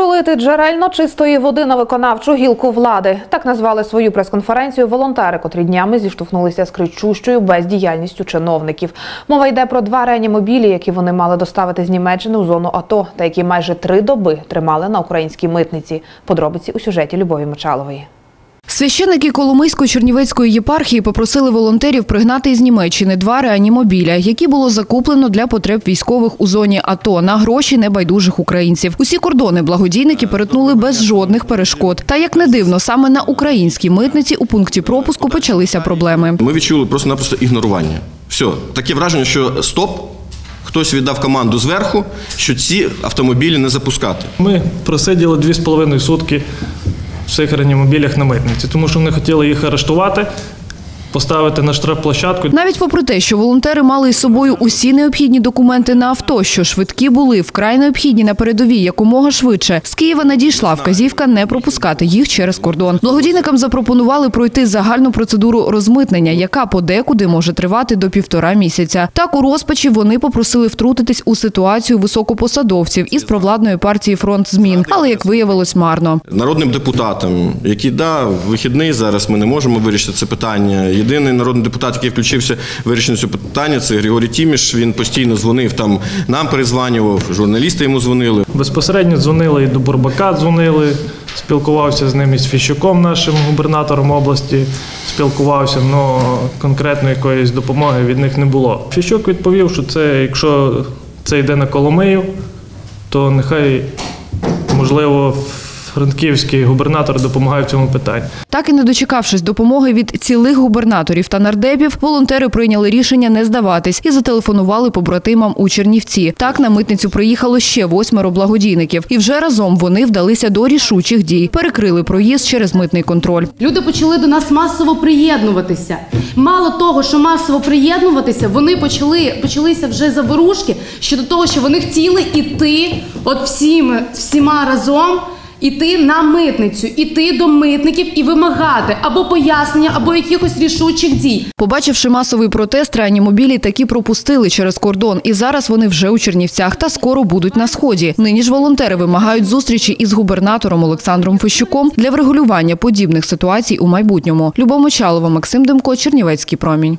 Пролити джерельно чистої води на виконавчу гілку влади. Так назвали свою прес-конференцію волонтери, котрі днями зіштовхнулися з кричущою бездіяльністю чиновників. Мова йде про два реанімобілі, які вони мали доставити з Німеччини у зону АТО, та які майже три доби тримали на українській митниці. Подробиці у сюжеті Любові Мочалової. Священники Коломийсько-Чернівецької єпархії попросили волонтерів пригнати із Німеччини два реанімобіля, які було закуплено для потреб військових у зоні АТО на гроші небайдужих українців. Усі кордони благодійники перетнули без жодних перешкод. Та як не дивно, саме на українській митниці у пункті пропуску почалися проблеми. Ми відчули просто-напросто ігнорування. Все, таке враження, що стоп. Хтось віддав команду зверху, що ці автомобілі не запускати. Ми просиділи 2,5 сутки в цих реанімобілях на митниці, тому що вони хотіли їх арештувати, поставити на штрафплощадку. Навіть попри те, що волонтери мали із собою усі необхідні документи на авто, що швидкі були вкрай необхідні на передовій якомога швидше, з Києва надійшла вказівка не пропускати їх через кордон. Благодійникам запропонували пройти загальну процедуру розмитнення, яка подекуди може тривати до півтора місяця. Так у розпачі вони попросили втрутитись у ситуацію високопосадовців із провладної партії фронт змін, але як виявилось марно. Народним депутатам, які да, вихідний зараз ми не можемо вирішити це питання. Єдиний народний депутат, який включився в вирішення цього питання, це Григорій Тіміш. Він постійно дзвонив там, нам перезванював, журналісти йому дзвонили. Безпосередньо дзвонили і до Бурбака, дзвонили, спілкувався з ним із Фіщуком, нашим губернатором області. Спілкувався, але конкретно якоїсь допомоги від них не було. Фіщук відповів, що це, якщо це йде на Коломию, то нехай, можливо, франківський губернатор допомагає в цьому питанні. Так і не дочекавшись допомоги від цілих губернаторів та нардепів, волонтери прийняли рішення не здаватись і зателефонували побратимам у Чернівці. Так на митницю приїхало ще восьмеро благодійників, і вже разом вони вдалися до рішучих дій, перекрили проїзд через митний контроль. Люди почали до нас масово приєднуватися. Мало того, що масово приєднуватися, вони почали почалися вже заворушки щодо того, що вони хотіли іти, от всіми всіма разом. Іти на митницю, іти до митників і вимагати або пояснення, або якихось рішучих дій. Побачивши масовий протест, реанімобілі таки пропустили через кордон, і зараз вони вже у Чернівцях та скоро будуть на сході. Нині ж волонтери вимагають зустрічі із губернатором Олександром Фещуком для врегулювання подібних ситуацій у майбутньому. Любов Мочалова, Максим Демко, Чернівецький промінь.